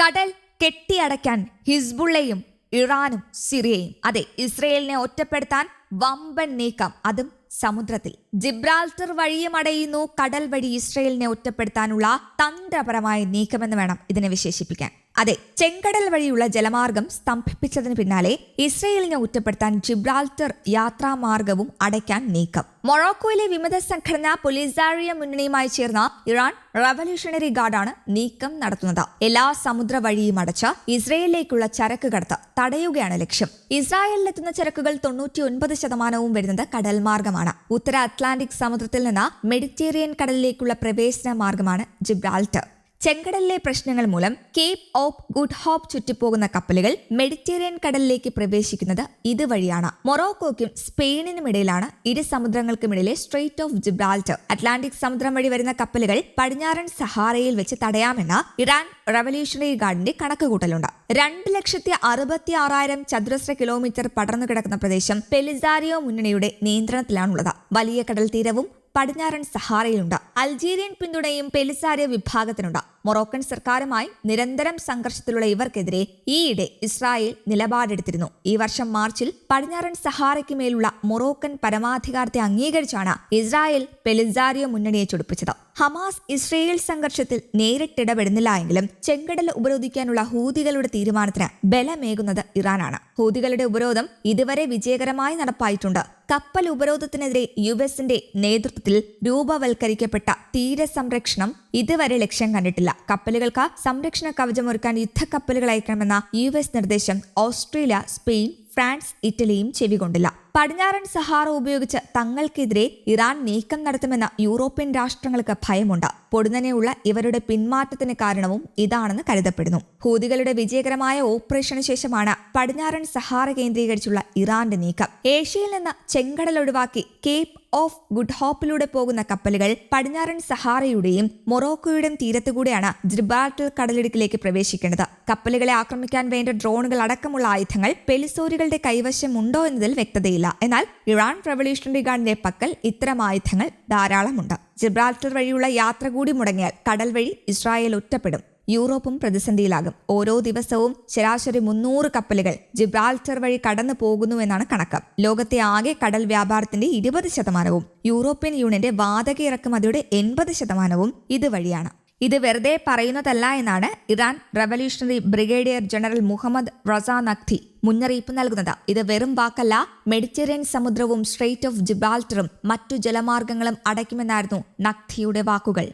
കടൽ കെട്ടിയടയ്ക്കാൻ ഹിസ്ബുള്ളയും ഇറാനും സിറിയയും. അതെ ഇസ്രയേലിനെ ഒറ്റപ്പെടുത്താൻ വമ്പൻ നീക്കം അതും സമുദ്രത്തിൽ. ജിബ്രാൾട്ടർ വഴിയും അടയുന്നു. കടൽ വഴി ഇസ്രയേലിനെ ഒറ്റപ്പെടുത്താനുള്ള തന്ത്രപരമായ നീക്കമെന്ന് വേണം ഇതിനെ വിശേഷിപ്പിക്കാൻ. അതെ ചെങ്കടൽ വഴിയുള്ള ജലമാർഗം സ്തംഭിപ്പിച്ചതിന് പിന്നാലെ ഇസ്രയേലിനെ ഒറ്റപ്പെടുത്താൻ ജിബ്രാൾട്ടർ യാത്രാമാർഗവും അടയ്ക്കാൻ നീക്കം. മൊറോക്കോയിലെ വിമത സംഘടന പൊലിസാറിയ മുന്നണിയുമായി ചേർന്ന ഇറാൻ റവല്യൂഷണറി ഗാർഡാണ് നീക്കം നടത്തുന്നത്. എല്ലാ സമുദ്ര വഴിയും അടച്ച് ഇസ്രയേലിലേക്കുള്ള ചരക്ക് കടത്ത് തടയുകയാണ് ലക്ഷ്യം. ഇസ്രായേലിലെത്തുന്ന ചരക്കുകൾ തൊണ്ണൂറ്റി ഒൻപത് ശതമാനവും വരുന്നത് കടൽ മാർഗമാണ് ഉത്തര അറ്റ്ലാന്റിക് സമുദ്രത്തിൽ നിന്ന് മെഡിറ്റേറിയൻ കടലിലേക്കുള്ള പ്രവേശന മാർഗമാണ് ജിബ്രാൾട്ടർ. ചെങ്കടലിലെ പ്രശ്നങ്ങൾ മൂലം കേപ്പ് ഓഫ് ഗുഡ് ഹോപ്പ് ചുറ്റിപ്പോകുന്ന കപ്പലുകൾ മെഡിറ്ററേനിയൻ കടലിലേക്ക് പ്രവേശിക്കുന്നത് ഇതുവഴിയാണ്. മൊറോക്കോയ്ക്കും സ്പെയിനിനും ഇടയിലാണ്. ഇരു സമുദ്രങ്ങൾക്കുമിടയിലെ സ്ട്രെയിറ്റ് ഓഫ് ജിബ്രാൾട്ടർ അറ്റ്ലാന്റിക് സമുദ്രം വഴി വരുന്ന കപ്പലുകൾ പടിഞ്ഞാറൻ സഹാറയിൽ വെച്ച് തടയാമെന്ന ഇറാൻ റവല്യൂഷണറി ഗാർഡിന്റെ കണക്കുകൂട്ടലുണ്ട്. രണ്ട് ലക്ഷത്തി അറുപത്തി ആറായിരം ചതുരശ്ര കിലോമീറ്റർ പടർന്നു കിടക്കുന്ന പ്രദേശം പെലിസാരിയോ മുന്നണിയുടെ നിയന്ത്രണത്തിലാണുള്ളത്. വലിയ കടൽ തീരവും പടിഞ്ഞാറൻ സഹാറയിലുണ്ട്. അൾജീരിയൻ പിന്തുണയും പെലിസാരിയ വിഭാഗത്തിനുണ്ട്. മൊറോക്കൻ സർക്കാരുമായി നിരന്തരം സംഘർഷത്തിലുള്ള ഇവർക്കെതിരെ ഈയിടെ ഇസ്രായേൽ നിലപാടെടുത്തിരുന്നു. ഈ വർഷം മാർച്ചിൽ പടിഞ്ഞാറൻ സഹാറയ്ക്ക് മേലുള്ള മൊറോക്കൻ പരമാധികാരത്തെ അംഗീകരിച്ചാണ് ഇസ്രായേൽ പെലിസാരിയ മുന്നണിയെ ചൊടിപ്പിച്ചത്. ഹമാസ് ഇസ്രയേൽ സംഘർഷത്തിൽ നേരിട്ടിടപെടുന്നില്ല എങ്കിലും ചെങ്കടൽ ഉപരോധിക്കാനുള്ള ഹൂതികളുടെ തീരുമാനത്തിന് ബലമേകുന്നത് ഇറാനാണ്. ഹൂതികളുടെ ഉപരോധം ഇതുവരെ വിജയകരമായി നടപ്പായിട്ടുണ്ട്. കപ്പൽ ഉപരോധത്തിനെതിരെ യു എസിന്റെ നേതൃത്വത്തിൽ രൂപവൽക്കരിക്കപ്പെട്ട തീരസംരക്ഷണം ഇതുവരെ ലക്ഷ്യം കണ്ടിട്ടില്ല. കപ്പലുകൾക്ക് സംരക്ഷണ കവചമൊരുക്കാൻ യുദ്ധക്കപ്പലുകൾ അയക്കണമെന്ന യു എസ് നിർദ്ദേശം ഓസ്ട്രേലിയ സ്പെയിൻ ഫ്രാൻസ് ഇറ്റലിയും ചെവികൊണ്ടില്ല പടിഞ്ഞാറൻ സഹാറ ഉപയോഗിച്ച് തങ്ങൾക്കെതിരെ ഇറാൻ നീക്കം നടത്തുമെന്ന യൂറോപ്യൻ രാഷ്ട്രങ്ങൾക്ക് ഭയമുണ്ട്. പൊടുന്നനെയുള്ള ഇവരുടെ പിന്മാറ്റത്തിന് കാരണവും ഇതാണെന്ന് കരുതപ്പെടുന്നു. ഹൂതികളുടെ വിജയകരമായ ഓപ്പറേഷന് ശേഷമാണ് പടിഞ്ഞാറൻ സഹാറ കേന്ദ്രീകരിച്ചുള്ള ഇറാന്റെ നീക്കം. ഏഷ്യയിൽ നിന്ന് ചെങ്കടൽ ഒഴിവാക്കി കേപ്പ് ഓഫ് ഗുഡ് ഹോപ്പിലൂടെ പോകുന്ന കപ്പലുകൾ പടിഞ്ഞാറൻ സഹാറയുടെയും മൊറോക്കോയുടെയും തീരത്തുകൂടെയാണ് ജിബാർട്ടൽ കടലിടുക്കിലേക്ക് പ്രവേശിക്കേണ്ടത് കപ്പലുകളെ ആക്രമിക്കാൻ വേണ്ട ഡ്രോണുകൾ അടക്കമുള്ള ആയുധങ്ങൾ പെലിസോറികളുടെ കൈവശമുണ്ടോ എന്നതിൽ വ്യക്തതയില്ല. എന്നാൽ ഇറാൻ റവല്യൂഷണറി ഗാർഡിന്റെ പക്കൽ ഇത്തരം ആയുധങ്ങൾ ധാരാളമുണ്ട്. ജിബ്രാൾട്ടർ വഴിയുള്ള യാത്ര കൂടി മുടങ്ങിയാൽ കടൽ വഴി ഇസ്രായേൽ ഒറ്റപ്പെടും. യൂറോപ്പും പ്രതിസന്ധിയിലാകും. ഓരോ ദിവസവും ശരാശരി മുന്നൂറ് കപ്പലുകൾ ജിബ്രാൾട്ടർ വഴി കടന്നു പോകുന്നുവെന്നാണ് കണക്ക്. ലോകത്തെ ആകെ കടൽ വ്യാപാരത്തിന്റെ ഇരുപത് ശതമാനവും യൂറോപ്യൻ യൂണിയന്റെ വാതക ഇറക്കുമതിയുടെ എൺപത് ശതമാനവും ഇതുവഴിയാണ്. ഇത് വെറുതെ പറയുന്നതല്ല എന്നാണ് Iran revolutionary brigadier general Mohammad Reza Naqdi മുന്നറിയിപ്പ് നൽകുന്നത്. ഇത് വെറും വാക്കല്ല മെഡിറ്ററേനിയൻ സമുദ്രവും സ്ട്രെയിറ്റ് ഓഫ് ജിബാൾട്ടറും മറ്റു ജലമാർഗങ്ങളും അടയ്ക്കുമെന്നായിരുന്നു നഖ്തിയുടെ വാക്കുകൾ.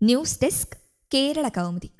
News desk Kerala Kaumudi.